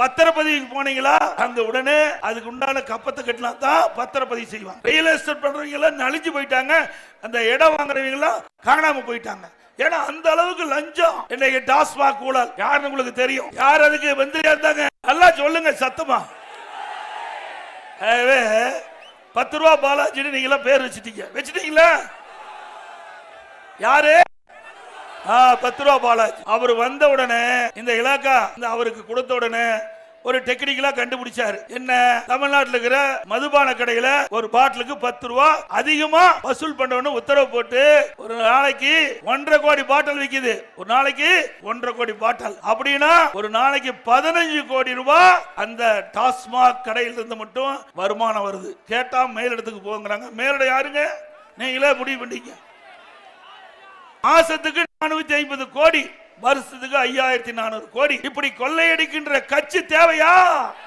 பத்திரப்பதிவுக்கு போனீங்களா? அந்த உடனே அதுக்கு உண்டான கப்பத்தை கட்டினா தான் பத்திரப்பதிவு செய்வாங்க. ரியல் எஸ்டேட் பண்றவங்க எல்லாம் நலிஞ்சு போயிட்டாங்க. அந்த இடம் வாங்குறவங்க எல்லாம் காணாம போயிட்டாங்க. ஏன்னா அந்த அளவுக்கு லஞ்சம். இன்னைக்கு டாஸ்மாக் ஊழல் யாருன்னு உங்களுக்கு தெரியும். யார் அதுக்கு வந்து இருந்தாங்க? நல்லா சொல்லுங்க சத்தமா. பத்து ரூபா பாலாஜின்னு நீங்க எல்லாம் பேர் வச்சிட்டீங்க. வச்சுட்டீங்களா? யாரு? பத்து ரூபா பாலாஜி. அவர் வந்த உடனே இந்த இலாக்கா இந்த அவருக்கு கொடுத்த உடனே ஒரு டெக்னிக்கலா கண்டுபிடிச்சாரு. என்ன? தமிழ்நாட்டில் இருக்கிற மதுபான கடையில ஒரு பாட்டிலுக்கு பத்து ரூபா அதிகமா வசூல் பண்ணணும்னு உத்தரவு போட்டு ஒரு நாளைக்கு ஒன்றரை கோடி பாட்டில் விற்கிது ஒரு நாளைக்கு ஒன்றரை கோடி பாட்டில். அப்படின்னா ஒரு நாளைக்கு பதினஞ்சு கோடி ரூபாய் அந்த டாஸ்மாக் கடையில இருந்து மட்டும் வருமானம் வருது. கேட்டா மேலிடத்துக்கு போங்கிறாங்க. மேலிடம் யாருங்க? நீங்களே முடிவு பண்ணிக்க மாசத்துக்கு நானூத்தி ஐம்பது கோடி வருஷத்துக்கு ஐயாயிரத்தி நானூறு கோடி. இப்படி கொள்ளையடிக்கின்ற கட்சி தேவையா?